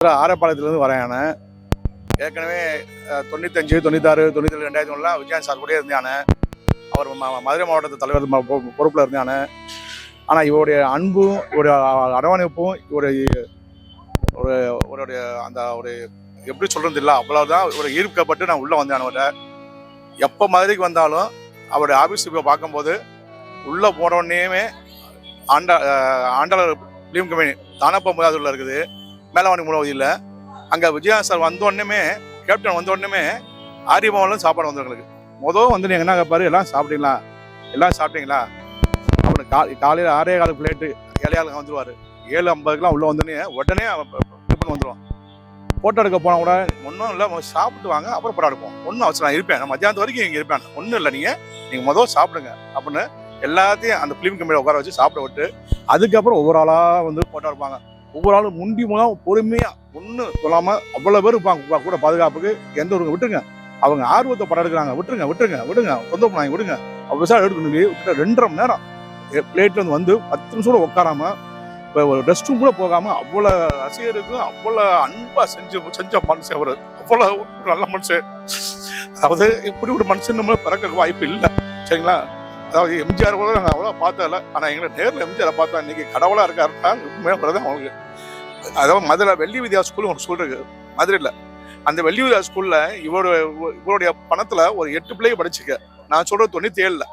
ஆரப்பாளையத்துலேருந்து வரேன் நான். ஏற்கனவே தொண்ணூத்தஞ்சு தொண்ணூத்தாறு தொண்ணூத்தி ரெண்டாயிரத்தி ஒன்றுலாம் விஜயன் சார் கூட இருந்தானே அவர் மதுரை மாவட்டத்து தலைவர் பொறுப்பில் இருந்தானே ஆனால் இவருடைய அன்பும் இவருடைய அரவணைப்பும் இவருடைய ஒரு இவருடைய அந்த ஒரு எப்படி சொல்கிறது இல்லை அவ்வளோதான் ஒரு ஈர்க்கப்பட்டு நான் உள்ளே வந்தேன் அவர்கிட்ட. எப்போ மதுரைக்கு வந்தாலும் அவருடைய ஆஃபீஸ் போய் பார்க்கும்போது உள்ளே போனோடனேயுமே ஆண்டா ஆண்டாளர் ஃபிலிம் கம்பெனி தானப்பா முதாதுள்ள இருக்குது. மேலவாணி மூலவதியில். அங்கே விஜயா சார் வந்தோடனே கேப்டன் வந்தோடனே உடனேமே சாப்பாடு வந்து எங்களுக்கு. மொதல் வந்து நீங்கள் என்ன கேட்பாரு எல்லாம் சாப்பிட்டீங்களா? எல்லாம் சாப்பிட்டீங்களா? அப்புறம் கா காலையில் ஆறே கால பிளேட்டு ஏழையாளுங்க வந்துடுவார் ஏழு ஐம்பதுக்குலாம் உள்ளே வந்தோடனே உடனே டிஃபன் வந்துடுவான் ஃபோட்டோ எடுக்க போனால் கூட ஒன்றும் இல்லை சாப்பிட்டு வாங்க அப்புறம் படம் எடுப்போம். ஒன்றும் அவசரம் நான் இருப்பேன். நான் மத்தியானத்து வரைக்கும் இங்கே இருப்பேன். ஒன்றும் இல்லை நீங்கள் நீங்கள் மொதல் சாப்பிடுங்க. அப்படின்னு எல்லாத்தையும் அந்த ஃபிலிம் கம்பெனியில் உட்கார வச்சு சாப்பிட விட்டு அதுக்கப்புறம் ஒவ்வொரு ஆளாக வந்து ஃபோட்டோ எடுப்பாங்க. ஒவ்வொரு ஆளும் முண்டி மூலம் பொறுமையாக ஒன்று சொல்லாமல் அவ்வளோ பேர் இருப்பாங்க. கூட- பாதுகாப்புக்கு எந்த ஒரு விட்டுருங்க. அவங்க ஆர்வத்தை படம் எடுக்கிறாங்க. விட்டுருங்க விட்டுருங்க விடுங்க. சொந்த பண்ணாங்க விடுங்க. அப்போ விசாரம் எடுக்கணும் விட்டுட்டு ரெண்டரை மணி நேரம் பிளேட்ல இருந்து வந்து பத்து நிமிஷம் கூட உட்காராம இப்போ ஒரு ரெஸ்ட் ரூம் கூட போகாம அவ்வளோ ரசிகருக்கு அவ்வளோ அன்பா செஞ்சு செஞ்ச மனுஷன் அவர். அவ்வளோ நல்ல மனுஷன். அதாவது இப்படி ஒரு மனுஷன் நம்ம பிறக்க வாய்ப்பு இல்லை. சரிங்களா? அதாவது எம்ஜிஆர் கூட நாங்கள் அவ்வளோ பார்த்ததில்ல. ஆனால் எங்களை நேரில் எம்ஜிஆரை பார்த்தா இன்னைக்கு கடவுளாக இருக்காருன்னா உண்மையாக தான் அவங்களுக்கு. அதாவது மதுரை வெள்ளி வித்யா ஸ்கூல் ஒரு ஸ்கூல் இருக்கு. மதுரையில். அந்த வெள்ளி வித்யா ஸ்கூலில் இவரோட இவருடைய பணத்தில் ஒரு எட்டு பிள்ளைய படிச்சுக்க. நான் சொல்கிறது தொண்ணூற்றி ஏழில்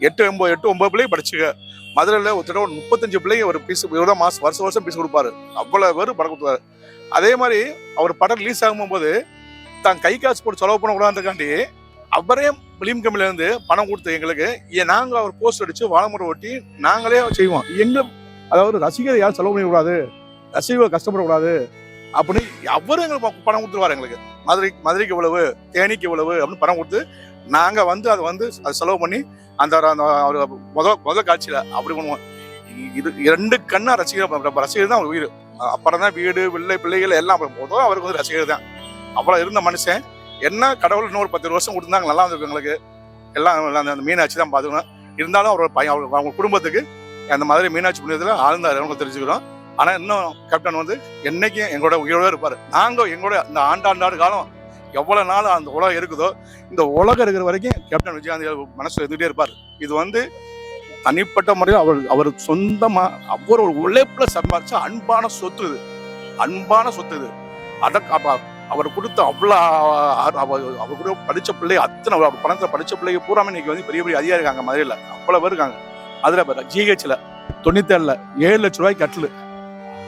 எட்டு ஒம்பது எட்டு ஒம்பது பிள்ளைய படிச்சுக்க. மதுரையில் ஒருத்தர ஒரு முப்பத்தஞ்சு பிள்ளைங்க ஒரு பீஸ் இருபதா மாதம் வருஷம் வருஷம் பீஸ் கொடுப்பாரு. அவ்வளோ பேர் படம் கொடுத்தாரு அதே மாதிரி அவர் படம் ரிலீஸ் ஆகும்போது தான் கை காசு போட்டு செலவு பண்ணக்கூடாதுக்காண்டி அவரே பிலிம் கம்பெனிலேருந்து பணம் கொடுத்து எங்களுக்கு ஏன் அவர் போஸ்ட் அடித்து வாழமுறை ஒட்டி நாங்களே செய்வோம். எங்கள் அதாவது ரசிகர் யாரும் செலவு பண்ணக்கூடாது ரசிகர்கள் கஷ்டப்படக்கூடாது அப்படின்னு அவரும் எங்களுக்கு பணம் கொடுத்துருவாரு எங்களுக்கு. மதுரை மதுரைக்கு இவ்வளவு தேனிக்கு இவ்வளவு அப்படின்னு பணம் கொடுத்து நாங்கள் வந்து அதை வந்து அதை செலவு பண்ணி அந்த அந்த ஒரு முத முத காட்சியில் அப்படி பண்ணுவோம். இது இரண்டு கண்ணாக ரசிகர் ரசிகர் தான் அவர் உயிர். அப்புறம் தான் வீடு பிள்ளை பிள்ளைகள் எல்லாம் அப்புறம் முதல் அவருக்கு வந்து ரசிகர் தான். அப்புறம் இருந்த மனுஷன் என்ன கடவுள் இன்னொரு பத்து வருஷம் கொடுத்தாங்க நல்லா இருந்திருக்கு எங்களுக்கு. எல்லாம் அந்த மீனாட்சி தான் பார்த்துக்கணும். இருந்தாலும் அவரோட பையன் அவங்க அவங்க குடும்பத்துக்கு அந்த மாதிரி மீனாட்சி புண்ணியத்தில் ஆழ்ந்தார் அவங்க தெரிஞ்சுக்கிறோம். ஆனால் இன்னும் கேப்டன் வந்து என்னைக்கும் எங்களோட உயிரோடு இருப்பார். நாங்கள் எங்களோட இந்த ஆண்டாண்டாடு காலம் எவ்வளோ நாள் அந்த உலகம் இருக்குதோ இந்த உலகம் இருக்கிற வரைக்கும் கேப்டன் விஜயகாந்த் மனசில் இருந்துகிட்டே இருப்பார். இது வந்து தனிப்பட்ட முறையில் அவர் அவர் சொந்தமாக அவர் ஒரு உழைப்பில் சம்பாதிச்ச அன்பான சொத்து இது. அன்பான சொத்து இது. அதை அவர் கொடுத்த அவ்வளோ அவர் கூட படித்த பிள்ளை அத்தனை அவர் பணத்தில் படித்த பிள்ளைங்க பூராமே இன்னைக்கு வந்து பெரிய பெரிய அதிகாரி இருக்காங்க மதுரையில். அவ்வளோ பேர் இருக்காங்க. அதில் ஜிஹெச்சில் தொண்ணூத்தேழில் ஏழு லட்ச ரூபாய்க்கு கட்டில்.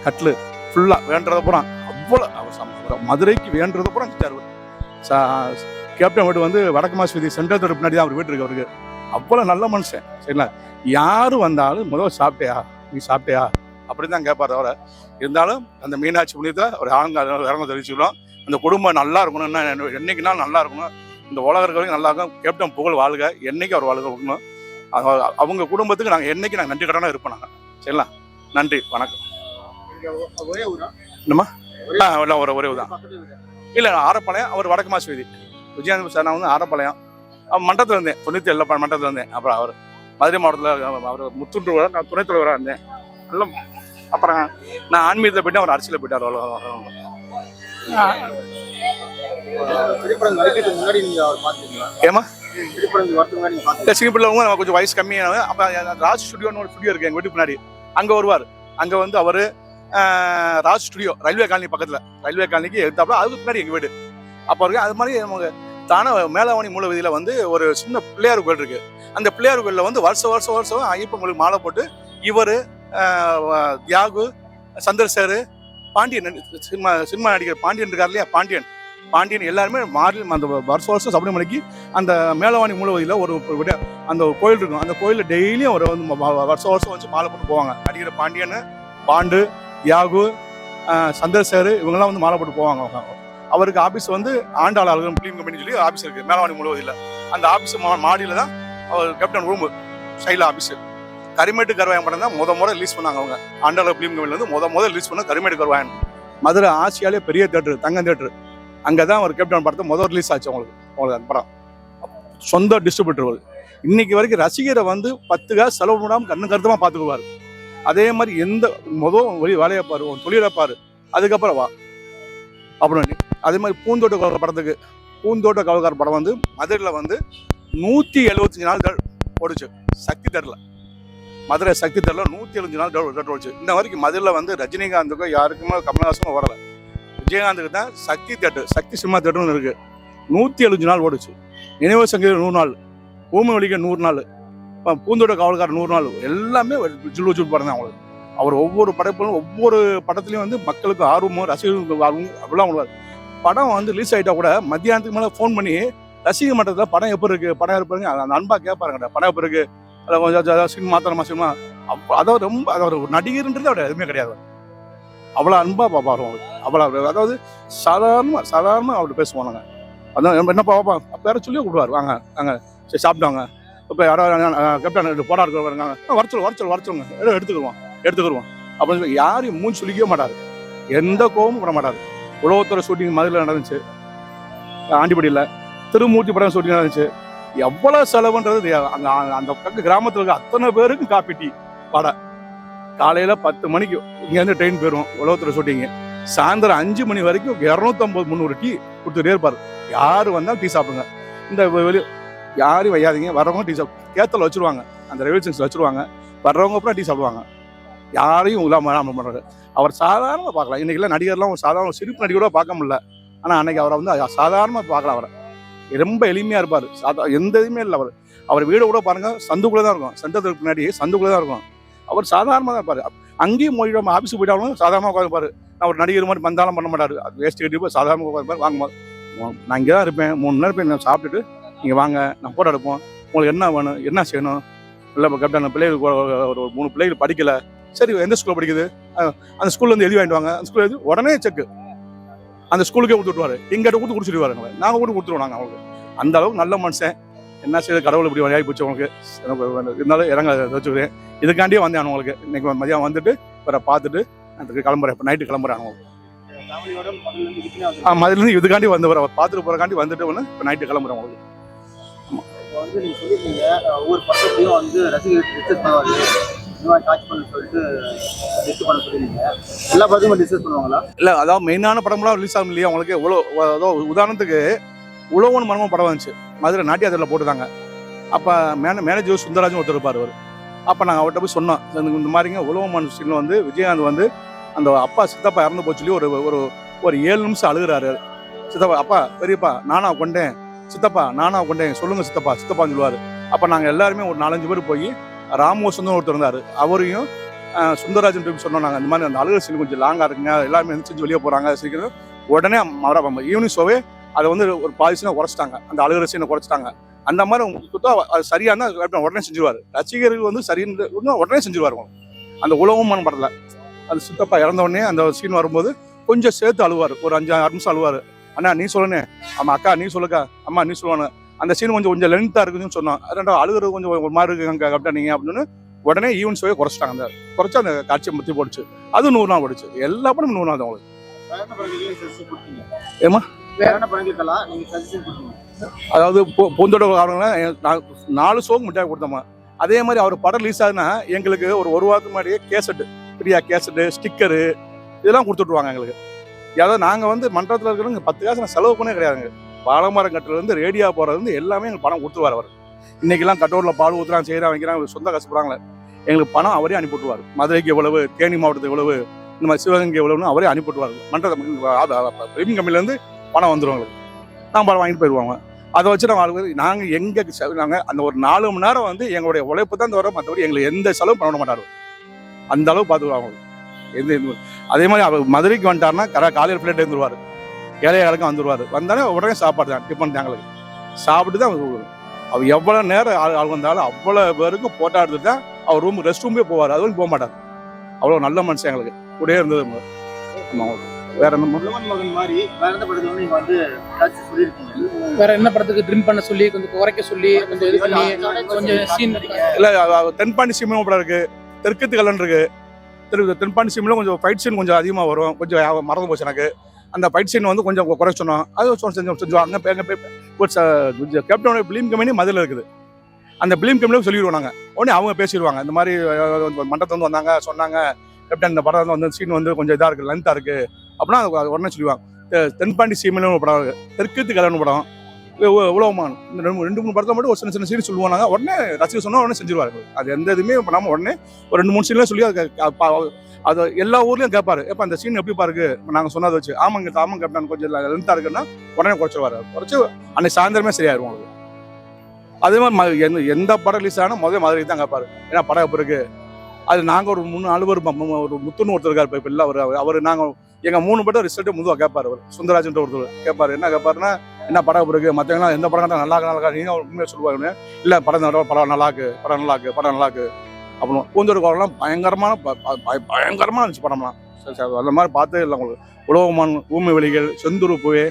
கட்டில். ஃபுல்லாக வேண்டதை பூரா அவ்வளோ அவர் மதுரைக்கு வேண்டதை பூரா செஞ்சார் சா- கேப்டன் வீடு வந்து வடக்கு மாசுவதி சென்ட்ரல் தெரு பின்னாடி தான் அவர் வீட்டு இருக்கு அவருக்கு. அவ்வளோ நல்ல மனுஷன் சரிங்களா? யார் வந்தாலும் முதல்ல சாப்பிட்டியா? நீ சாப்பிட்டியா? அப்படின்னு தான் கேட்பார் அவரை இருந்தாலும் அந்த மீனாட்சி புண்ணியத்தில் ஒரு ஆளுங்க இறங்க தெரிவிச்சுக்கிறோம் அந்த குடும்பம் நல்லா இருக்கணும்னா என்னைக்குனாலும் நல்லா இருக்கணும். இந்த உலகம் இருக்க வரைக்கும் நல்லா இருக்கும். கேப்டன் புகழ் வாழ்க. என்னைக்கு அவர் வாழ்க இருக்கணும் அவங்க குடும்பத்துக்கு நாங்கள் என்னைக்கு நாங்கள் நன்றி கடனாக இருப்போம் நாங்கள் சரிங்களா? நன்றி வணக்கம். ஊரா? ஆ இல்லை ஒரு ஒரே தான் இல்லை ஆரப்பாளையம் அவர் வடக்கு மாசி வீதி. விஜயானந்த சார் நான் வந்து ஆரப்பாளையம். அவன் மண்டலத்தில் இருந்தேன். தொண்ணூற்றி ஏழில் மண்டலத்தில் இருந்தேன். அப்புறம் அவர் மதுரை மாவட்டத்தில் அவர் முத்துன்று வர நான் துணைத் தலைவராக இருந்தேன். நல்ல அப்புறம் நான் ஆன்மீகத்தில் போயிட்டு அவர் அரசியலில் போயிட்டார் அவ்வளோ ஏமா சிங்கப்பூர்லவங்க நம்ம கொஞ்சம் வயசு கம்மியான அப்போ ராஜ் ஸ்டுடியோன்னு ஒரு ஸ்டுடியோ இருக்கு எங்கள் வீட்டுக்கு முன்னாடி அங்கே வருவார். அங்கே வந்து அவர் ராஜ் ஸ்டுடியோ ரயில்வே காலனி பக்கத்தில். ரயில்வே காலனிக்கு எடுத்தாப்புல அதுக்கு பின்னாடி எங்கள் வீடு. அப்போ இருக்கு. அது மாதிரி நமக்கு தானே மேலவாணி மூல வீதியில் வந்து ஒரு சின்ன பிள்ளையார் கோயில் இருக்குது அந்த பிள்ளையார் கோயிலில் வந்து வருஷம் வருஷம் வருஷம் ஐயப்பங்களுக்கு மாலை போட்டு இவர் தியாகு சந்திரசேரு பாண்டியன் சினிமா சினிமா நடிகர் பாண்டியன் இருக்கார் இல்லையா? பாண்டியன். பாண்டியன் எல்லாருமே மாறி அந்த வருஷம் வருஷம் சபரிமலைக்கு அந்த மேலவாணி மூலவதியில் ஒரு அந்த கோயில் இருக்கும். அந்த கோயிலில் டெய்லியும் ஒரு வந்து வருஷம் வருஷம் வச்சு மாலை போட்டு போவாங்க. நடிகர் பாண்டியன் பாண்டு யாகு ஆஹ் சந்திரசேகர் இவங்கெல்லாம் வந்து மாலை போட்டு போவாங்க அவங்க. அவருக்கு ஆஃபீஸ் வந்து ஆண்டாள் அழகம் ஃபிலிம் கம்பெனி சொல்லி ஆஃபீஸ் இருக்கு. மேலவாணி முழுவதில்லை அந்த ஆபீஸ் மாடியில தான் அவர் கேப்டன் ரூம் சைடில் ஆஃபீஸு கரிமேட்டு கருவாயன் படம் தான் முத முறை ரிலீஸ் பண்ணாங்க அவங்க. ஆண்டாள் ஃபிலிம் கம்பெனில வந்து முத முத ரிலீஸ் பண்ண கரிமேட்டு கருவாயன் மதுரை ஆசியாலே பெரிய தேட்டர் தங்கம் தேட்டர் அங்கே தான் அவர் கேப்டன் படத்தை முதல் ரிலீஸ் ஆச்சு அவங்களுக்கு அவங்களுக்கு அந்த படம். சொந்த டிஸ்ட்ரிபியூட்டர் இன்னைக்கு வரைக்கும் ரசிகரை வந்து பத்து காசு செலவு பண்ணாமல் கண்ணு கருத்தமாக பார்த்துக்குவார் அதே மாதிரி எந்த மொதல் வழி வேலையை பாரு உன் தொழிலை பாரு அதுக்கப்புறம் வா. அப்படின்னு. அதே மாதிரி பூந்தோட்ட கவலை படத்துக்கு பூந்தோட்ட கவலக்கார படம் வந்து மதுரையில் வந்து நூற்றி எழுபத்தஞ்சு நாள் ஓடிச்சு ஓடுச்சு. சக்தி தரல மதுரை சக்தி தரல நூற்றி எழுபத்தஞ்சு நாள் த- த- ஓடுச்சு. இந்த வரைக்கும் மதுரையில் வந்து ரஜினிகாந்துக்கும் யாருக்குமே கமல்ஹாசனும் வரலை. விஜயகாந்துக்கு தான் சக்தி தேட்டர் சக்தி சினிமா தேட்டர்னு இருக்குது நூற்றி எழுபத்தஞ்சு நாள் ஓடுச்சு. நினைவு சங்கீதம் நூறு நாள். பூமி ஒழிக்க நூறு நாள். இப்போ பூந்தோட்ட காவல்காரர் நூறு நாள். எல்லாமே ஜில்லு ஜில் படம் தான் அவங்களுக்கு. அவர் ஒவ்வொரு படைப்பிலும் ஒவ்வொரு படத்துலையும் வந்து மக்களுக்கு ஆர்வமும் ரசிகர்களுக்கு ஆர்வம் அப்படிலாம் உள்ளார் படம் வந்து ரிலீஸ் ஆகிட்டா கூட மத்தியானத்துக்கு மேலே ஃபோன் பண்ணி ரசிக மன்றத்தில் படம் எப்போ இருக்குது படம் எப்போ அந்த அன்பாக கேட்பாருங்க படம் எப்போ இருக்குது அதில் கொஞ்சம் சினிமா மாத்திரமா சினிமா அப்போ அதாவது ரொம்ப அதாவது ஒரு நடிகர்ன்றது அவர் எதுவுமே கிடையாது. அவ்வளோ அன்பாக பார்ப்பாரு அவங்களுக்கு. அவ்வளோ அதாவது சாதாரணமாக சாதாரணமாக அவர் பேசுவாங்க அதான் என்னப்பா பாப்பா பேர சொல்லி கூப்பிடுவார் வாங்க நாங்கள் சரி சாப்பிட்டாங்க இப்போ யாராவது கேப்டன் போடா இருக்க வருங்க வரச்சல் சொல்லு வர சொல்லு வர அப்படி எடுத்துக்கிடுவோம் எடுத்துக்கிடுவோம் அப்படின்னு சொல்லி யாரையும் மூஞ்சி சொல்லிக்கவே மாட்டார். எந்த கோபமும் பண்ண மாட்டார். உலகத்தோட ஷூட்டிங் மதுரையில் நடந்துச்சு. ஆண்டிப்படியில் திருமூர்த்தி படம் ஷூட்டிங் நடந்துச்சு. எவ்வளோ செலவுன்றது தெரியாது. அந்த அந்த பக்கம் கிராமத்தில் இருக்க அத்தனை பேருக்கும் காப்பி டீ வடை. காலையில் பத்து மணிக்கு இங்கேருந்து ட்ரெயின் போயிடும் உலகத்தோட ஷூட்டிங்கு சாயந்தரம் அஞ்சு மணி வரைக்கும் இரநூத்தம்பது முந்நூறு டீ கொடுத்துட்டே இருப்பார். யார் வந்தாலும் டீ சாப்பிடுங்க. இந்த வெளி யாரும் வையாதீங்க. வர்றவங்க டீ சாப்பிடு கேத்தல் வச்சுருவாங்க. அந்த ரெவல்யூஷன்ஸ் வச்சுருவாங்க. வர்றவங்க அப்புறம் டீ சாப்பிடுவாங்க. யாரையும் இல்லாம இல்லாமல் பண்ணுறாரு அவர் சாதாரணமாக பார்க்கலாம். இன்றைக்கெல்லாம் நடிகர்லாம் ஒரு சாதாரண சிரிப்பு சிரிப்பு நடிகரோட பார்க்க முடியல. ஆனால் அன்னைக்கு அவரை வந்து சாதாரணமாக பார்க்கலாம் அவரை. ரொம்ப எளிமையாக இருப்பார். சாதா எந்த இதுவுமே இல்லை அவர். அவர் வீடு கூட பாருங்க சந்துக்குள்ளே தான் இருக்கும். சந்தத்துக்கு பின்னாடி சந்துக்குள்ளே தான் இருக்கும். அவர் சாதாரணமாக தான் இருப்பார். அங்கேயும் மொழியோட நம்ம ஆஃபீஸுக்கு போயிட்டாலும் சாதாரணமாக உட்காந்துப்பார் நான் ஒரு நடிகர் மாதிரி வந்தாலும் பண்ண மாட்டார். வேஸ்ட் கட்டி போய் சாதாரணமாக உட்காந்துப்பார் வாங்க நான் இங்கே தான் இருப்பேன். மூணு நேரம் போய் நான் சாப்பிட்டுட்டு நீங்கள் வாங்க நான் போட்டோ எடுப்போம். உங்களுக்கு என்ன வேணும் என்ன செய்யணும்? இல்லை இப்போ கேப்டன் பிள்ளைகளுக்கு ஒரு- மூணு பிள்ளைகள் படிக்கல. சரி எந்த ஸ்கூலில் படிக்குது? அந்த ஸ்கூல்ல இருந்து எழுதி வாங்கிட்டு வாங்க. அந்த ஸ்கூல்ல எழுதி உடனே செக் அந்த ஸ்கூலுக்கே கொடுத்துட்டுவாரு எங்கிட்ட கொடுத்து கொடுத்துருவாரு எங்களை நாங்கள் கூட கொடுத்துருவோம் நாங்கள் அவங்களுக்கு. அந்த அளவுக்கு நல்ல மனுஷன். என்ன செய்யுது கடவுள் இப்படி வழியாகி போச்சு உங்களுக்கு எனக்கு இருந்தாலும் இறங்க வச்சுக்கிறேன். இதுக்காண்டியே வந்தேன் உங்களுக்கு. இன்னைக்கு மதியம் வந்துட்டு இவரை பார்த்துட்டு அதுக்கு கிளம்புறேன். இப்போ நைட்டு கிளம்புறேன் அவங்க ஃபேமிலியோட மதுரையிலேருந்து இதுக்குன்னு ஆ மதுலேருந்து இதுக்காண்டி வந்து வர பார்த்துட்டு போகிறக்காண்டி வந்துட்டு ஒன்று இப்போ நைட்டு கிளம்புறேன் உங்களுக்கு. வந்து நீங்க சொல்லியிருக்கீங்க ஒவ்வொரு பக்கத்தையும் வந்து ரசிகர்கள் டிஸ்கஸ் பண்ணுவாங்க. இந்த மாதிரி காட்சி பண்ண சொல்லிட்டு டிஸ்கஸ் பண்ண சொல்லியிருந்தீங்க எல்லா படத்தையும் டிஸ்கஸ் பண்ணுவாங்களா? இல்லை அதாவது மெயினான படம்லாம் ரிலீஸ் ஆகும் இல்லையா உங்களுக்கு? எவ்வளோ அதாவது உதாரணத்துக்கு உழவன் மனமும் படம் வந்துச்சு. மதுரை நாட்டியாத்திரில் போட்டுதாங்க அப்போ மேன மேனேஜர் சுந்தரராஜன் ஒருத்தர் இருப்பார் அவர். அப்போ நாங்கள் அவர்கிட்ட போய் சொன்னோம் இந்த- மாதிரிங்க உழவன் சீனில் வந்து விஜயகாந்த் வந்து அந்த அப்பா சித்தப்பா இறந்து போச்சு சொல்லி ஒரு ஒரு ஒரு ஏழு நிமிஷம் அழுகுறாரு. சித்தப்பா அப்பா பெரியப்பா நானா கொண்டேன். சித்தப்பா நானா கொண்டேன் சொல்லுங்க சித்தப்பா சித்தப்பான்னு சொல்லுவார். அப்போ நாங்கள் எல்லாருமே ஒரு நாலஞ்சு பேர் போய் ராமோசன் ஒருத்தர் இருந்தார். அவரையும் சுந்தரராஜன் போய் சொன்னோம் நாங்கள் இந்த மாதிரி அந்த அழுகிற சீன் கொஞ்சம் லாங்காக இருக்குங்க எல்லாருமே செஞ்சு வெளியே போகிறாங்க சீக்கிரம் உடனே மர ஈவினிங் ஷோவே அதை வந்து ஒரு பாதி சீனை குறைச்சிட்டாங்க. அந்த அழுகிற சீனை குறைச்சிட்டாங்க. அந்த மாதிரி உங்களுக்கு சுத்தா அது சரியான உடனே செஞ்சுருவாரு. ரசிகர்கள் வந்து சரின்னு உடனே செஞ்சுருவாரு அவங்க. அந்த உலகமான படத்துல அது சித்தப்பா இறந்த உடனே அந்த சீன் வரும்போது கொஞ்சம் சேர்த்து அழுவார். ஒரு அஞ்சு ஆறு நிமிஷம் அழுவார். அண்ணா நீ சொல்லுனே ஆமா அக்கா நீ சொல்லுக்கா. அம்மா நீ சொல்லுவானு. அந்த சீன் கொஞ்சம் கொஞ்சம் லென்த்தா இருக்குதுன்னு சொன்னோம் ரெண்டாவது அழுகுறது கொஞ்சம் ஒரு மாதிரி இருக்கு கேப்டன் நீங்க அப்படின்னு உடனே ஈவன் ஷோவே குறைச்சிட்டாங்க. அந்த குறைச்சு அந்த காட்சியை மத்தி போடுச்சு. அது நூறு நாள் போடுச்சு எல்லா படமும் நூறு நாள் தான் உங்களுக்கு கொடுத்தீங்க. அதாவது பூ- பூந்தோட்ட காரணங்கள நாலு ஷோக்கு மிட்டாய் கொடுத்தோமா அதே மாதிரி அவர் படம் ரிலீஸ் ஆகுதுன்னா எங்களுக்கு ஒரு ஒரு வாரத்துக்கு முன்னாடியே கேசட்டு பிரியா கேசட்டு ஸ்டிக்கரு இதெல்லாம் கொடுத்துட்ருவாங்க எங்களுக்கு. அதாவது நாங்கள் வந்து மன்றத்தில் இருக்கிறவங்க பத்து காசு நான் செலவு பண்ணே கிடையாதுங்க. பாலமரம் கட்டுறதுலேருந்து ரேடியா போகிறதுலேருந்து எல்லாமே எங்களுக்கு பணம் கொடுத்துருவார் அவர். இன்றைக்கெல்லாம் கட்டோரில் பால் ஊற்றுறாங்க செய்கிறாங்க வைக்கிறாங்க சொந்த கஷ்டப்படுறாங்களே எங்களுக்கு பணம் அவரே அனுப்பிவிட்டுவார் மதுரைக்கு எவ்வளவு தேனி மாவட்டத்துக்கு எவ்வளவு இந்த மாதிரி சிவகங்கை எவ்வளவுன்னு அவரே அனுப்பிவிட்டுவார் மன்றத்தை பெரிய கம்பெனிலேருந்து பணம் வந்துடும் எங்களுக்கு. நான் பணம் வாங்கிட்டு போயிடுவாங்க. அதை வச்சு நம்ம ஆளுங்க நாங்கள் எங்கே நாங்கள் அந்த ஒரு நாலு மணி நேரம் வந்து எங்களுடைய உழைப்பு தான் தவிர மற்றபடி எங்களுக்கு எந்த செலவும் பண்ண மாட்டார். அந்த அளவு பார்த்துக்குவாங்க எந்த எந்த- அதே மாதிரி அவர் மதுரைக்கு வந்துட்டாருன்னா கர காலையில் ஃப்ளைட் இருந்துருவார் ஏழையாளுக்கும் வந்துருவார். வந்தாலே உடனே சாப்பாடு தான் டிஃபன் எங்களுக்கு சாப்பிட்டு தான் அவர் அவர் எவ்வளோ நேரம் ஆள் ஆள் வந்தாலும் அவ்வளோ பேருக்கும் போட்டோ எடுத்துட்டு தான் அவர் ரூம் ரெஸ்ட் ரூமே போவார். அது போக மாட்டார். அவ்வளோ நல்ல மனுஷன் எங்களுக்கு. கூடயே இருந்தது ஆமாம் வேற என்ன வேற என்ன படத்துக்கு ட்ரிம் பண்ண சொல்லி கொஞ்சம் குறைக்க சொல்லி கொஞ்சம் இது பண்ணி கொஞ்சம் சீன் இல்லை தென்பாண்டி சிம்லும் படம் இருக்கு. தெற்கத்து கல்லன் இருக்கு. திரு தென்பாண்டி சீமில் கொஞ்சம் ஃபைட் சீன் கொஞ்சம் அதிகமாக வரும். கொஞ்சம் மறந்து போச்சு எனக்கு. அந்த ஃபைட் சீன் வந்து கொஞ்சம் குறை சொன்னோம். அது சொ- செஞ்சோம் செஞ்சோம். அங்கே எங்கள் ஒரு கேப்டனோட பிலிம் கம்பெனி மதுரில் இருக்குது. அந்த பிலிம் கம்பெனியில் சொல்லிடுவோம் நாங்கள் உடனே அவங்க பேசிடுவாங்க. இந்த மாதிரி அஹ், வந்து வந்தாங்க சொன்னாங்க. கேப்டன் இந்த படம் வந்து சீன் வந்து கொஞ்சம் இதாக இருக்குது லென்த்தாக இருக்குது அப்படின்னா உடனே சொல்லுவாங்க தென்பாண்டி சீமில் ஒரு படம் இருக்கு. தெற்குத்து கல்யாணம் படம். உலகமானம் இந்த ரெண்டு ரெண்டு மூணு படத்தை மட்டும் ஒரு சின்ன சின்ன சீன் சொல்லுவாங்க உடனே ரசிகர் சொன்னால் உடனே செஞ்சிருவாரு. அது எந்த இதுவுமே நம்ம உடனே ஒரு ரெண்டு மூணு சீன்லாம் சொல்லி அது அது எல்லா ஊர்லேயும் கேட்பாரு எப்போ அந்த சீன் எப்படி பாருக்கு நாங்கள் சொன்னதை வச்சு. ஆமாங்க ஆமாங்க கேப்டன் கொஞ்சம் லென்த்தாக இருக்குன்னா உடனே குறைச்சிருவாரு. குறைச்சி அன்னைக்கு சாயந்தரமே சரியாயிரும் உங்களுக்கு அதே மாதிரி ம- எந்த எந்த படம் ரிலீஸ் ஆனால் முதல்ல மதுரை தான் கேட்பாரு ஏன்னா படம் எப்போ இருக்கு? அது நாங்கள் ஒரு மூணு நாலு பேர் ஒரு முத்துன்னு ஒருத்தர் இருக்கார். இப்போ இல்லை அவர் அவர் நாங்கள் எங்கள் மூணு படம் ரிசல்ட்டு முதுவாக கேட்பார் அவர். சுந்தராஜன்ற ஒருத்தர் கேட்பாரு என்ன கேட்பாருன்னா என்ன படம் எப்போ இருக்கு? மற்றவங்களாம் எந்த படம் கண்டா நல்லா இருக்கா, நல்லா நீ உண்மையாக சொல்லுவாங்க இல்லை படம் படம் நல்லா இருக்கு படம் நல்லா இருக்கு படம் நல்லா இருக்கு அப்படின்னு. பூந்தொரு பயங்கரமான ப- இருந்துச்சு படம்லாம். சரி, சார் அந்த மாதிரி பார்த்தே இல்லை உங்களுக்கு. உலகமான் ஊமை வெளிகள் செந்தூர் பூவே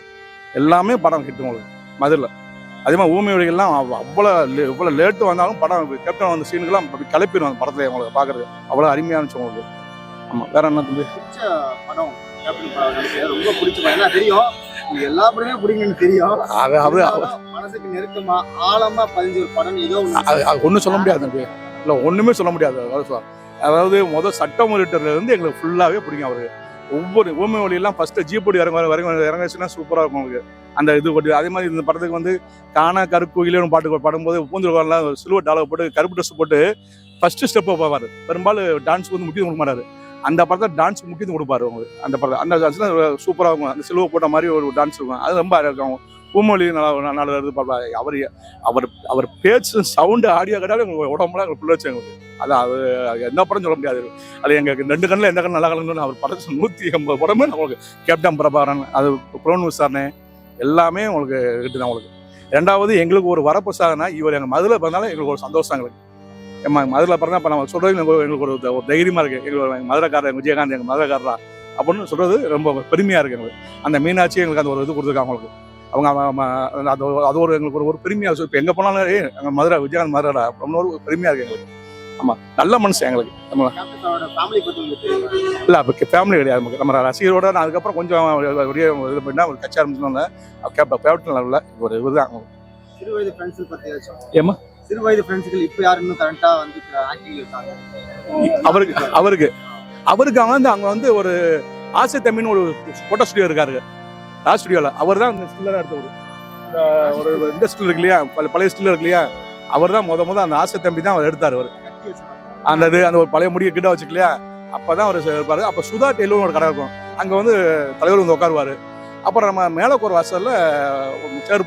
எல்லாமே படம் கிட்டு உங்களுக்கு. மதுரில். அதே மாதிரி ஊமை வெளிகள்லாம் அவ்வளோ லே- இவ்வளோ லேட்டு வந்தாலும் படம் கேப்டன் வந்த சீனுக்கெல்லாம் அப்படி கிளப்பிடும் அந்த படத்துல உங்களுக்கு பார்க்குறது அவ்வளோ அருமையாக இருந்துச்சு உங்களுக்கு. ஆமாம் வேற என்ன தம்பி? பிடிச்ச படம் ரொம்ப பிடிச்ச படம். தெரியும் எல்லா படமே பிடிக்கும்னு தெரியும். அது அது மனசுக்கு நெருக்கமா ஆழமா பதிஞ்ச ஒரு படம் ஏதோ அது அது ஒன்றும் சொல்ல முடியாது தம்பி. இல்லை ஒன்றுமே சொல்ல முடியாது. அதாவது அதாவது முதல் சட்டம் இருந்து எங்களுக்கு ஃபுல்லாகவே பிடிக்கும் அவருக்கு. ஒவ்வொரு ஊமை வழியெல்லாம் ஃபர்ஸ்ட் ஜீப்போடி இறங்க இறங்க இறங்குச்சுன்னா சூப்பராக இருக்கும் உங்களுக்கு அந்த இது போட்டு அதே மாதிரி இந்த படத்துக்கு வந்து காணா கருக்குயிலும் பாட்டு பாடும்போது பூந்துருவான்லாம் சிலுவர் டாலர் போட்டு கருப்பு ட்ரெஸ் போட்டு ஃபர்ஸ்ட் ஸ்டெப் போவார். பெரும்பாலும் டான்ஸ் வந்து முக்கியம் கொடுக்க மாட்டாரு. அந்த படத்தை டான்ஸ் முக்கியத்துவம் கொடுப்பாரு அவங்க. அந்த படத்தை அந்த டான்ஸ்லாம் சூப்பராக இருக்கும். அந்த சிலுவை போட்ட மாதிரி ஒரு டான்ஸ் இருக்கும். அது ரொம்ப இருக்கும். பூமொழி நல்லா நல்லா வருது அவர் அவர் அவர் பேச்சு சவுண்டு ஆடியோ கேட்டாலும் எங்களுக்கு உடம்புலாம் எங்களுக்கு புள்ள வச்சு எங்களுக்கு. அது அது எந்த படம் சொல்ல முடியாது. அது எங்களுக்கு ரெண்டு கண்ணில் எந்த கண்ணு நல்லா கலந்து அவர் படத்து நூற்றி ஐம்பது படமே நம்மளுக்கு கேப்டன் பிரபாகரன் அது புரோன் விசாரணை எல்லாமே உங்களுக்கு கிட்டு தான் உங்களுக்கு. ரெண்டாவது எங்களுக்கு ஒரு வரப்பு சாதனை இவர் எங்கள் மதுரை பிறந்தாலும் எங்களுக்கு ஒரு சந்தோஷம் எங்களுக்கு. ஏம்மா மதுரை பிறந்தா இப்போ நம்ம சொல்றது எங்களுக்கு ஒரு- ஒரு ஒரு தைரியமா இருக்கு. எங்களுக்கு எங்கள் மதுரைக்காரர் எங்கள் விஜயகாந்த் எங்கள் மதுரைக்காரரா அப்படின்னு சொல்றது ரொம்ப பெருமையா இருக்கு எங்களுக்கு. அந்த மீனாட்சி எங்களுக்கு அந்த ஒரு இது கொடுத்துருக்காங்க அவங்களுக்கு. அவங்க அவ- அவ- அது ஒரு- அது ஒரு எங்களுக்கு ஒரு ஒரு பெருமையா இருக்கு. இப்போ எங்க போனாலும் ஏய், எங்க மதுரை விஜயகாந்த் மதுரை அப்படின்னு ஒரு பெருமையா இருக்கு எங்களுக்கு. ஆமா நல்ல மனுஷன் எங்களுக்கு. நம்ம இல்ல அப்போ ஃபேமிலி கிடையாது நமக்கு. நம்ம ரசிகரோட நான் அதுக்கப்புறம் கொஞ்சம் ஒரே இது பண்ணா ஒரு கட்சி ஆரம்பிச்சோன்னு கேப்டன் லெவலில் ஒரு இவர் தான் சிறு வயது ஃப்ரெண்ட்ஸ் ஃப்ரெண்ட்ஸ்கள் இப்போ யார் இன்னும் கரண்டா வந்து ஆக்டிங்ல இருக்காங்க? அவருக்கு அவருக்கு. அவருக்கு அவங்க வந்து அங்க வந்து ஒரு ஆசை தம்பின்னு ஒரு ஃபோட்டோ ஸ்டுடியோ இருக்காரு. ராஜ் ஸ்டுடியோவில் அவர் தான் அந்த ஸ்டில்லராக எடுத்தவர். ஒரு இந்த ஸ்டில் இருக்கு இல்லையா? பல- பழைய ஸ்டில் இருக்கு இல்லையா? அவர் தான் முத முத அந்த ஆசை தம்பி தான் அவர் எடுத்தார் அவர். அந்த இது அந்த ஒரு பழைய முடியை கிட்ட வச்சுக்கலையா? அப்போ தான் அவர் இருப்பார் அப்போ சுதா டெய்லர்னு ஒரு கடை இருக்கும். அங்கே வந்து தலைவர் வந்து உட்காருவாரு. அப்புறம் நம்ம மேலக்கூர் வாசலில் சேர்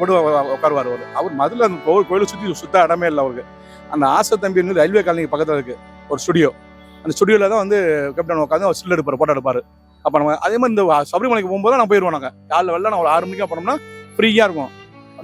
உட்காருவார் அவர். அவர் மதுல அந்த கோவில் கோயிலை சுற்றி சுத்த இடமே இல்லை அவருக்கு. அந்த ஆசை தம்பி வந்து ரயில்வே காலனிக்கு பக்கத்தில் இருக்குது ஒரு ஸ்டுடியோ அந்த ஸ்டுடியோவில் தான் வந்து கேப்டன் உட்காந்து அவர் ஸ்டில் எடுப்பார் போட்டோ எடுப்பார். அப்போ நம்ம அதே மாதிரி இந்த சபரிமலைக்கு போகும்போது நான் போயிடுவோம் நாங்கள் காலைல வெளில நான் ஒரு ஆறு மணிக்கு போனோம்னா ஃப்ரீயாக இருக்கும்.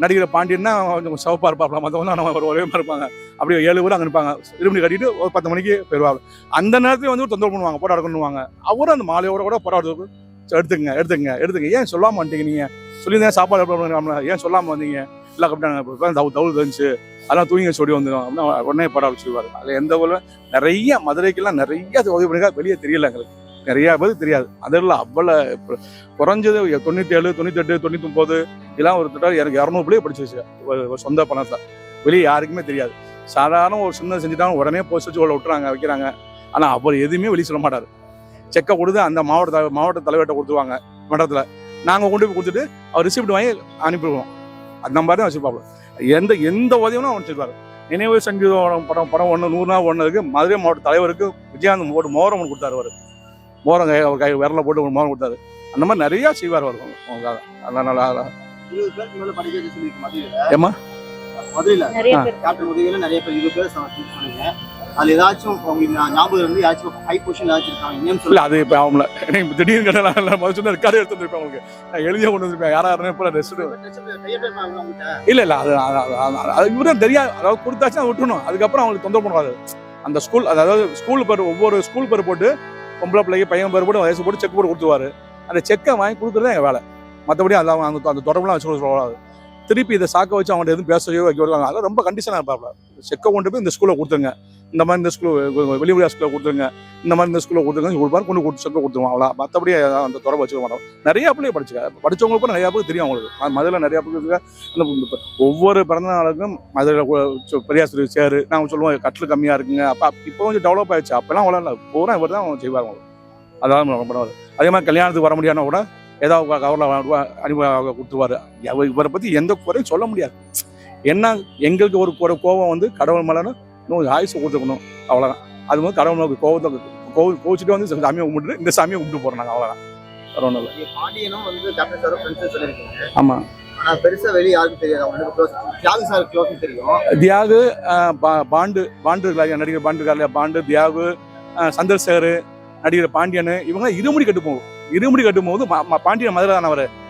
நடிகர் பாண்டியன்னா கொஞ்சம் சிவப்பா இருப்பாப்ல மற்றவங்க நம்ம ஒரு ஒரே மாதிரி இருப்பாங்க. அப்படியே ஏழு பேர் அங்கே இருப்பாங்க இருமணி கட்டிட்டு ஒரு பத்து மணிக்கு போயிடுவாங்க அந்த நேரத்துல வந்து ஒரு தொந்தரவு பண்ணுவாங்க போட்டோ எடுக்கணுவாங்க அவரும் அந்த மாலையோட கூட போட்டோ எடுத்து எடுத்துங்க எடுத்துங்க எடுத்துங்க ஏன் சொல்லாம வந்துட்டீங்க நீங்க? சொல்லியிருந்தேன் சாப்பாடு எடுப்போம்ல, ஏன் சொல்லாம வந்தீங்க? எல்லாம் கப்பிட்டாங்க தவு தவுள் தந்துச்சு அதெல்லாம் தூங்கி சொல்லி வந்துடும் அப்படின்னா உடனே படம் வச்சுருவாரு அதில் எந்த ஒரு நிறைய மதுரைக்கெல்லாம் நிறைய உதவி பண்ணிக்கா வெளியே தெரியல எங்களுக்கு. நிறைய பேருக்கு தெரியாது. அதில் அவ்வளோ குறைஞ்சது தொண்ணூற்றி ஏழு தொண்ணூத்தெட்டு தொண்ணூற்றி ஒம்பது இதெல்லாம் ஒரு திட்டம் எனக்கு இரநூறு பிள்ளைய படிச்சிருச்சு. ஒரு- சொந்த பணத்தை வெளியே யாருக்குமே தெரியாது. சாதாரண ஒரு சின்ன செஞ்சுட்டாங்க உடனே போஸ்ட் வச்சு உள்ள விட்டுறாங்க வைக்கிறாங்க. ஆனால் அவர் எதுவுமே வெளியே சொல்ல மாட்டார். செக்கை கொடுத்து அந்த மாவட்ட மாவட்ட தலைவர்கிட்ட கொடுத்துருவாங்க மண்டலத்தில் நாங்கள் கொண்டு போய் கொடுத்துட்டு அவர் ரிசிப்ட் வாங்கி அனுப்பிடுவோம். அந்த மாதிரி தான் வச்சுருப்பாங்க எந்த எந்த உதவியும் அவன் வச்சிருப்பாரு நினைவு சங்கீதம் படம் படம் ஒன்று நூறு நாள் ஒன்றுக்கு மதுரை மாவட்ட தலைவருக்கு விஜயகாந்த் போட்டு மோரம் ஒன்று கொடுத்தாரு அவர். மோரம் கை கை விரல போட்டு ஒரு மோரம் கொடுத்தாரு. அந்த மாதிரி நிறையா செய்வார் அவர். அவங்களுக்காக படிக்க வச்சு சொல்லியிருக்கு மதுரையில. நிறைய. பேர். நிறைய பேர் இருபது பேர் அதுல ஏதாச்சும் உங்களுக்கு ஞாபகம் இருந்து ஏதாச்சும் ஹை பொசிஷன் ஏதாச்சும் இருக்காங்க. நேம் சொல்ல அது இப்போ அவங்கள எனக்கு திடீர்னு கேட்டால் முதல் சொன்ன ரெக்கார்டு எடுத்து வந்திருப்பேன் உங்களுக்கு நான் எழுதியே கொண்டு வந்திருப்பேன் யாரா யாருன்னு இப்போ ரெஸ்ட் இல்ல இல்ல அது அது- அது- அது- அது இவரும் தெரியாது. அதாவது கொடுத்தாச்சுன்னா விட்டுணும் அதுக்கப்புறம் அவங்களுக்கு தொந்தரவு பண்ணுவாரு. அந்த ஸ்கூல் அதாவது ஸ்கூல் பேர் ஒவ்வொரு ஸ்கூல் பேர் போட்டு பொம்பளை பிள்ளைக்கு பையன் பேர் போட்டு வயசு போட்டு செக் போட்டு கொடுத்துருவாரு. அந்த செக்கை வாங்கி கொடுக்குறது எங்க வேலை. மற்றபடி அது அவங்க அந்த தொடர்புலாம் வச்சு சொல்லக்கூடாது. திருப்பி இதை சாக்க வச்சு அவங்கள்ட்ட எதுவும் பேசவே வைக்க வருவாங்க அதெல்லாம் ரொம்ப கண்டிஷனாக இருப்பாப்ல. செக்கை கொண்டு போய் இந்த ஸ்கூலில் கொடுத்துருங்க. இந்த மாதிரி இந்த ஸ்கூல் வெளியூர் ஸ்கூலில் கொடுத்துருங்க. இந்த மாதிரி இந்த ஸ்கூலில் கொடுத்துருங்க. கொடுப்பாரு கொண்டு கொடுத்து செக்கை கொடுத்துருவோம் அவ்வளோ மற்றபடி அந்த தொடர்பு வச்சுக்க மாட்டோம். நிறையா பிள்ளைய படிச்சுக்க. படித்தவங்களுக்கும் நிறையா பேருக்கு தெரியும் அவங்களுக்கு. மதுரையில் நிறையா பேருக்கு இந்த ஒவ்வொரு பிறந்த நாளுக்கும் மதுரையில் பெரியாசிரியர் சேரு. நாங்கள் சொல்லுவோம் கட்டில் கம்மியாக இருக்குங்க. அப்போ இப்போ கொஞ்சம் டெவலப் ஆயிடுச்சு. அப்போலாம் அவ்வளோ இல்லை. பூரா இவர் தான் செய்வாங்க அவங்களுக்கு. அதான் ரொம்ப அதே மாதிரி கல்யாணத்துக்கு வர முடியாதுன்னா கூட ஏதாவது கவரில் அனுப்பி கொடுத்துருவாரு. இவரை பற்றி எந்த குறையும் சொல்ல முடியாது. என்ன எங்களுக்கு ஒரு ஒரு கோபம் வந்து கடவுள் மேலேன்னு இன்னும் ஆயுசு கொடுத்துக்கணும். அவ்வளோதான் அது வந்து கடவுள் மேல கோபத்தை கோவில் கோவிச்சுட்டு வந்து சாமியை கும்பிட்டு இந்த சாமியை கும்பிட்டு போகிறோம் நாங்கள் அவ்வளோதான் வேற ஒன்றும் இல்லை. பாண்டியனும் வந்து கேப்டன் சாரும் ஃப்ரெண்ட்ஸ் சொல்லியிருக்கீங்க. ஆமாம் ஆனா பெருசா வெளியே யாருக்கும் தெரியாது. க்ளோஸ் தியாகு சார் க்ளோஸ் தெரியும். தியாகு பா- பாண்டு பாண்டு இருக்காரு நடிகர் பாண்டு இருக்காரு பாண்டு தியாகு சந்திரசேகர் நடிகர் பாண்டியன் இவங்க இருமுடி கட்டு போகும். இருமுடி கட்டும் போது மா- பாண்டியன் மதுரை அவர்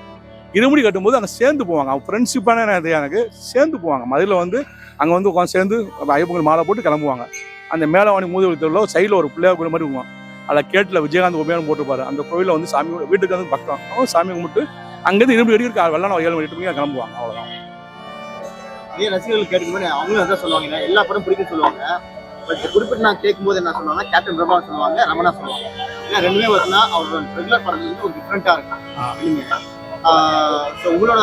இருமுடி கட்டும்போது அங்கே சேர்ந்து போவாங்க. அவங்க ஃப்ரெண்ட்ஷிப்பான இது எனக்கு சேர்ந்து போவாங்க. மதுரையில் வந்து அங்கே வந்து உட்காந்து சேர்ந்து ஐயப்பங்கள் மாலை போட்டு கிளம்புவாங்க. அந்த மேலவாணி மூதேவி தெருவில் சைடில் ஒரு பிள்ளையார் கோயில் மாதிரி இருக்கும். அதில் கேட்டில் விஜயகாந்த் உபயோகம் போட்டுப்பாரு அந்த கோயிலில் வந்து சாமி கும்பிட்டு- வீட்டுக்கு வந்து பக்கம் அவங்க சாமி கும்பிட்டு அங்கேருந்து இருமுடி அடிக்கிற வெள்ளம் ஏழு மணி எட்டு மணிக்கு கிளம்புவாங்க. அவ்வளோதான் இதே ரசிகர்கள் கேட்கும்போது அவங்களும் எதாவது சொல்லுவாங்க. எல்லா படம் பிடிக்கும் சொல்லுவாங்க. பட் குறிப்பிட்டு நான் கேட்கும்போது என்ன சொல்லுவாங்க கேப்டன் பிரபா சொல்லுவாங்க ரமணா சொல்லுவாங்க. ஏன்னா ரெண்டுமே பார்த்தீங்கன்னா அவரோட ரெகுலர் படத்துல இருந்து ஒரு டிஃப்ரெண்டா இருக்கும். ஸோ உங்களோட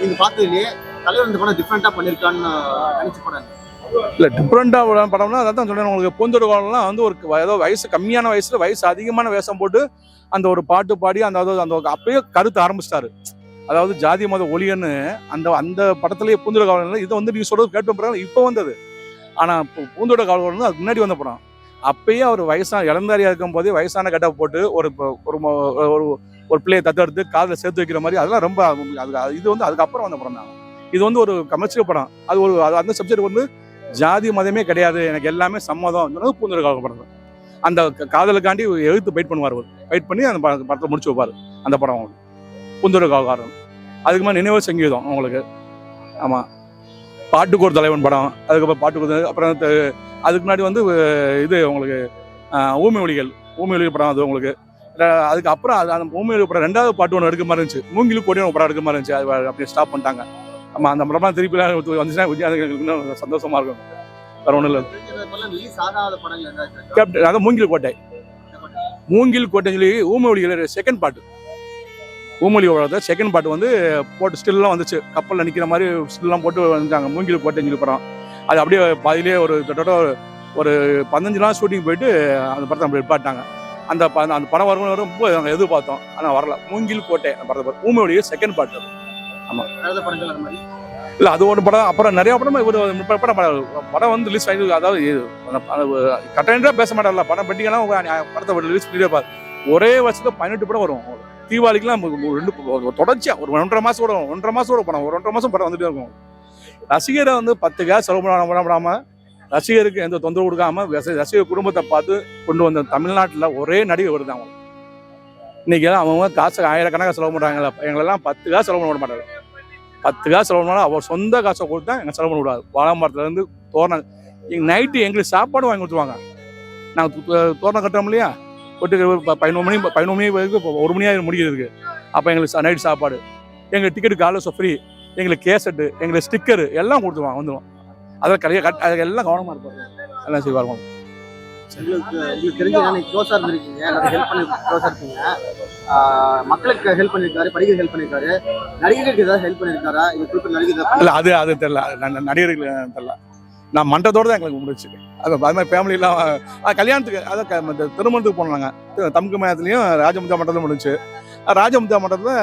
நீங்க பார்த்ததுலயே தலைவர் இந்த படம் டிஃப்ரெண்டா பண்ணிருக்கான்னு நினைச்ச படம்? இல்லை டிஃப்ரெண்டாக படம்னா அதான் சொல்றேன். உங்களுக்கு பூந்தொடு காலம்லாம் வந்து ஒரு ஏதோ வயசு கம்மியான வயசுல வயசு அதிகமான வேஷம் போட்டு அந்த ஒரு பாட்டு பாடி அந்த அதாவது அந்த அப்பயே கருத்து ஆரம்பிச்சிட்டாரு. அதாவது ஜாதி மத ஒளியன்னு அந்த அந்த படத்துலயே பூந்தொடு காலம் இதை வந்து நீங்க சொல்றது கேட்டு பிறகு இப்போ வந்தது. ஆனால் பூ- பூந்தொடு வந்து அதுக்கு முன்னாடி வந்த படம். அப்பயே அவர் வயசான இளந்தாரியா இருக்கும் போதே வயசான கட்டை போட்டு ஒரு ஒரு ஒரு ஒரு பிள்ளையை தத்தெடுத்து காதில் சேர்த்து வைக்கிற மாதிரி அதெல்லாம் ரொம்ப அது இது வந்து அதுக்கப்புறம் வந்த படம் தான். இது வந்து ஒரு கமர்ஷியல் படம். அது ஒரு அது அந்த சப்ஜெக்ட் வந்து ஜாதி மதமே கிடையாது. எனக்கு எல்லாமே சம்மதம். பூந்தோட பூந்தொரு படம். அந்த காதலுக்காண்டி எழுத்து வெயிட் பண்ணுவார் அவர். வெயிட் பண்ணி அந்த படத்தை முடிச்சு வைப்பார். அந்த படம். அவங்களுக்கு பூந்தோட காலம் அதுக்கு மேலே நினைவு சங்கீதம் அவங்களுக்கு. ஆமாம் பாட்டுக்கு ஒரு தலைவன் படம் அதுக்கப்புறம் பாட்டுக்கு ஒரு தலைவன். அப்புறம் அதுக்கு முன்னாடி வந்து இது உங்களுக்கு ஊமை ஒளிகள் ஊமை ஒளிகள் படம் அது உங்களுக்கு. அதுக்கப்புறம் அது அந்த ஊமை ஒளி படம் ரெண்டாவது பாட்டு ஒன்று எடுக்க மாதிரி இருந்துச்சு. மூங்கிலு கோடி ஒரு படம் எடுக்க மாதிரி இருந்துச்சு. அது அப்படியே ஸ்டாப் பண்ணிட்டாங்க. ஆமாம் அந்த படம்லாம் திருப்பி வந்துச்சுன்னா இன்னும் சந்தோஷமா இருக்கும். வேற ஒன்றும் இல்லை? கேப்டன் அதான் மூங்கில் கோட்டை. மூங்கில் கோட்டைன்னு சொல்லி ஊமொழியில் செகண்ட் பாட்டு ஊமொழியோட செகண்ட் பாட்டு வந்து போட்டு ஸ்டில்லாம் வந்துச்சு. கப்பலில் நிற்கிற மாதிரி ஸ்டில்லாம் போட்டு வந்துட்டாங்க. மூங்கில் கோட்டைன்னு சொல்லி படம் அது அப்படியே பாதியிலே ஒரு கிட்டத்தட்ட ஒரு- ஒரு பதினஞ்சு நாள் ஷூட்டிங் போயிட்டு அந்த படத்தை அப்படி பாட்டாங்க அந்த ப- அந்த படம் வரும் ரொம்ப நாங்கள் எதிர்பார்த்தோம். ஆனால் வரல. மூங்கில் கோட்டை அந்த படத்தை ஊமொழிய செகண்ட் பாட்டு மாதிரி? இல்லை அது ஒரு படம். அப்புறம் நிறைய படம் முப்பது படம் படம் வந்து ரிலீஸ் ஆகி அதாவது கட்டணா பேச மாட்டார்ல. படம் அ- படத்தை ரிலீஸ் பண்ணிட்டே இருப்பார். ஒரே வருஷத்துல பதினெட்டு படம் வரும். தீபாவளிக்குலாம் ரெண்டு தொடர்ச்சியாக தொடர்ச்சியா ஒரு ஒன்றரை மாசம் கூட ஒன்றரை மாசம் கூட படம் ஒரு ஒன்றரை மாசம் படம் வந்துட்டே இருக்கும். ரசிகரை வந்து பத்து காசு செலவு பண்ண ரசிகருக்கு எந்த தொந்தரவு கொடுக்காம ரசி- ரசிகர் குடும்பத்தை பார்த்து கொண்டு வந்த தமிழ்நாட்டில் ஒரே நடிகை வருது அவங்க இன்னைக்கு அவங்க காசு ஆயிரக்கணக்காக செலவு பண்ணுறாங்களா எங்களெல்லாம் பத்து காசு செலவு பண்ண விட மாட்டாரு. பத்து காசு செலவு பண்ணாலும் அவர் சொந்த காசை கொடுத்தா எங்கள் செலவு பண்ண விடாது வாழமரத்துலேருந்து தோரணம் நைட்டு எங்களுக்கு சாப்பாடு வாங்கி கொடுத்துருவாங்க. நாங்கள் தோரணம் கட்டுறோம் இல்லையா? ஒரு ப- பதினொரு மணி பதினொரு மணி வரைக்கும் ஒரு மணி ஆயிரம் முடிக்கிறதுக்கு. அப்போ எங்களுக்கு நைட் சாப்பாடு. எங்களுக்கு டிக்கெட்டு காலை ஃப்ரீ எங்களுக்கு கேசட்டு எங்களுக்கு ஸ்டிக்கரு எல்லாம் கொடுத்துருவாங்க வந்துடும் அதில் கரைய கட் அதுக்கு எல்லாம் கவனமாக இருப்பாங்க. எல்லாம் செய்வாங்க. மக்களுக்கு ஹெல்ப் பண்ணிருக்காரு படிக்க ஹெல்ப் பண்ணிருக்காரு. நடிகர்களுக்கு ஏதாவது ஹெல்ப் பண்ணிருக்காரா? இது குறிப்பிட்ட நடிகர் இல்லை அது அது தெரில ந- நடிகர்களுக்கு தெரில நான் மன்றத்தோடு தான் எங்களுக்கு முடிச்சு அது அது மாதிரி ஃபேமிலிலாம் அது கல்யாணத்துக்கு அதை க- இந்த திருமணத்துக்கு போனாங்க. தமிழ் மயத்துலேயும் ராஜமுந்தா மண்டலத்தில் முடிஞ்சு ராஜமுந்தா மண்டலத்தில்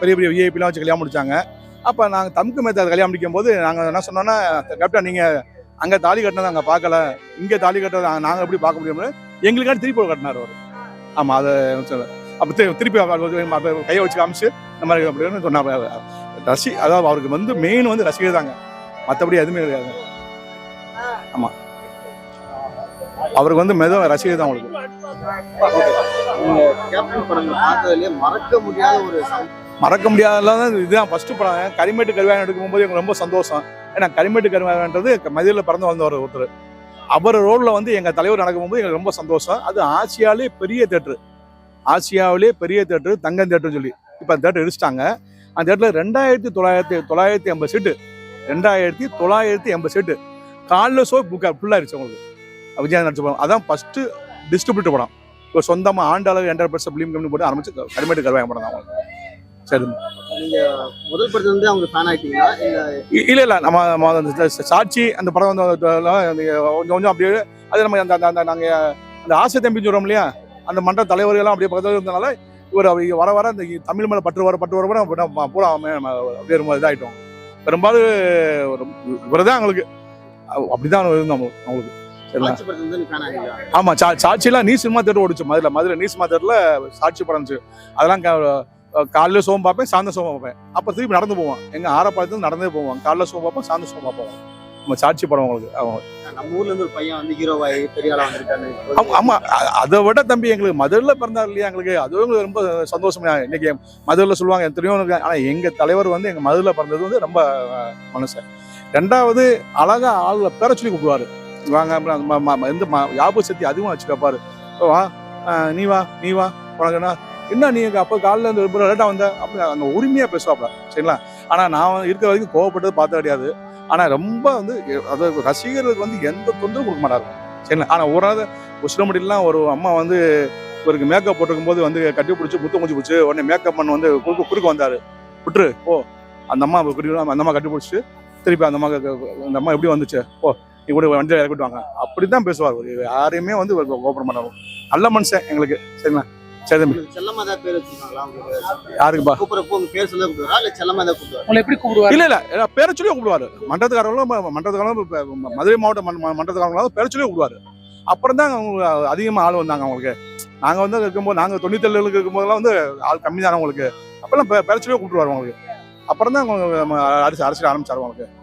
பெரிய பெரிய விஐபிலாம் வச்சு கல்யாணம் முடிச்சாங்க. அப்போ நாங்கள் தமிழ் மயத்தை கல்யாணம் முடிக்கும் போது நாங்கள் என்ன சொன்னோன்னா கேப்டன் நீங்கள் அங்கே தாலி கட்டினதை அங்கே பார்க்கல. இங்கே தாலி கட்டுறதை நாங்கள் எப்படி பார்க்க முடியும்னு எங்களுக்காண்டி திருப்பி கட்டினார் அவர். ஆமாம் அதை அப்போ திருப்பி கையை வச்சு காமிச்சு இந்த மாதிரி அப்படின்னு சொன்னார். ரசி அதாவது அவருக்கு வந்து மெயின் வந்து ரசிகர் தாங்க. மற்றபடி எதுவுமே கிடையாது. ஆமா. அவருக்கு வந்து மெதுவாக ரசிகர் தான் அவங்களுக்கு. மறக்க முடியாத ஒரு மறக்க முடியாததான் இதுதான் ஃபர்ஸ்ட் படம். கரிமேட்டு கருவாயன் எடுக்கும்போது எங்களுக்கு ரொம்ப சந்தோஷம். ஏன்னா கரிமேட்டு கருவாயன்றது மதியில் பிறந்து வந்தவர் ஒருத்தர். அவர் ரோடில் வந்து எங்கள் தலைவர் நடக்கும்போது எங்களுக்கு ரொம்ப சந்தோஷம். அது ஆசியாவிலே பெரிய தேட்டரு ஆசியாவிலே பெரிய தேட்டரு தங்கம் தேட்டர்னு சொல்லி. இப்போ அந்த தேட்டர் இடிச்சிட்டாங்க. அந்த தேட்டரில் ரெண்டாயிரத்தி தொள்ளாயிரத்தி தொள்ளாயிரத்தி எண்பது சீட்டு ரெண்டாயிரத்தி தொள்ளாயிரத்தி எண்பது சீட்டு காலில் ஷோ புக்கா ஃபுல்லாகிடுச்சு உங்களுக்கு விஜய் நடிச்ச படம். அதான் ஃபஸ்ட்டு டிஸ்ட்ரிபியூட்டர் படம். இப்போ சொந்தமாக ஆண்டாளர் என்டர்பிரைஸ் ஃபிலிம் கம்பெனி போட்டு ஆரம்பிச்சு கரிமேட்டு கருவாயன் படம் தான் அவங்களுக்கு. சரி. முதல் படத்துல இருந்து அவங்க ஃபேன் ஆயிட்டீங்களா? இல்ல இல்ல நம்ம அந்த சாட்சி அந்த படம் வந்து அந்த கொஞ்சம் கொஞ்சம் அப்படியே அது நம்ம அந்த அந்த- அந்த நாங்க அந்த ஆசை தம்பி சொல்றோம் இல்லையா? அந்த மன்ற தலைவர்கள் எல்லாம் அப்படியே பக்கத்துல இருந்தனால இவர் வர வர இந்த தமிழ் மேலே பற்று வர பற்று வர வர நம்ம பூரா அப்படியே ரொம்ப இதாகிட்டோம் பெரும்பாலும் இவர் தான் எங்களுக்கு அ- அப்படிதான் இருந்தோம் அவங்களுக்கு. ஆமா சா சாட்சியெல்லாம் நீ சினிமா தேட்டர் ஓடிச்சு. மதுரை மதுரை நீ சினிமா தேட்டர்ல சாட்சி படம் இருந்துச்சு. அதெல்லாம் காலையில சோகம் பார்ப்பேன் சாயந்தரம் சோகம் பார்ப்பேன். அப்ப திருப்பி நடந்து போவோம். எங்க ஆரப்பாளத்துல நடந்தே போவோம். காலைல சோகம் பார்ப்போம் சாயந்தரம் சோகம் பார்ப்போம். நம்ம சாட்சி படம் உங்களுக்கு நம்ம ஊர்ல இருந்து ஒரு பையன் வந்து ஹீரோவாயி பெரிய ஆளா வந்திருக்காரு ஆமா, அதை விட தம்பி எங்களுக்கு மதுரையில பிறந்தார் இல்லையா எங்களுக்கு அது எங்களுக்கு ரொம்ப சந்தோஷமா இன்னைக்கு மதுரையில சொல்லுவாங்க இருக்கு. ஆனா எங்க தலைவர் வந்து எங்க மதுரையில பிறந்தது வந்து ரொம்ப மனுஷன் ரெண்டாவது அழகா ஆளுல பேர சொல்லி கூப்பிடுவாரு. வாங்க அப்புறம் எந்த ம- சக்தி அதிகமாக வச்சு கேட்பாரு வா. நீ வா நீ வா. உனக்கு என்ன என்ன நீ அப்போ காலில் இருந்து ரொம்ப லேட்டாக வந்த? அப்படி அங்கே உரிமையாக பேசுவாப்ல சரிங்களா? ஆனால் நான் இருக்கிற வரைக்கும் கோவப்பட்டது பார்த்தது கிடையாது. ஆனால் ரொம்ப வந்து அது ரசிகர்களுக்கு வந்து எந்த தொந்தரவும் கொடுக்க மாட்டாரு சரிங்களா? ஆனால் ஒரு நாள் உசிலமுடியெல்லாம் ஒரு அம்மா வந்து இவருக்கு மேக்கப் போட்டிருக்கும் போது வந்து கட்டி பிடிச்சி முத்த முடிச்சு பிடிச்சி உடனே மேக்கப் பண்ண வந்து குறுக்க குறுக்க வந்தாரு. விட்டுரு ஓ அந்த அம்மா குறுக்க அந்த அம்மா கட்டி பிடிச்சி திருப்பி அந்த அம்மா அந்த அம்மா எப்படி வந்துச்சு? ஓ நீ கூட வண்டியில் இறக்கிட்டு வாங்க அப்படிதான் பேசுவார் இவர். யாரையுமே வந்து கோபுரம் பண்ணாரு நல்ல மனுஷன் எங்களுக்கு. சரிங்களா? சரி தம்பி. தான் யாருக்குப்பா? பேர் சொல்ல தான் உங்களை எப்படி கூப்பிடுவாரு? இல்ல இல்ல. பேரை சொல்லி கூப்பிடுவாரு. மண்டலத்துக்காரங்களும் ம- மண்டலத்துக்காரங்களும் இப்ப ம- மதுரை மாவட்ட மண்- ம- மண்டலத்துக்காரங்களும் பேரை சொல்லி கூப்பிடுவாரு. அப்புறம் தான் அவங்க அதிகமா ஆள் வந்தாங்க அவங்களுக்கு. நாங்க வந்து இருக்கும்போது நாங்க தொண்ணூத்தி ஏழுக்கு இருக்கும்போதெல்லாம் வந்து ஆள் கம்மி தானே அவங்களுக்கு. அப்பெல்லாம் பே- பேரை சொல்லி கூப்பிடுவாரு அவங்களுக்கு. அப்புறம் தான் அவங்க அரசு அரசியல் ஆரம்பிச்சாரு அவங்களுக்கு.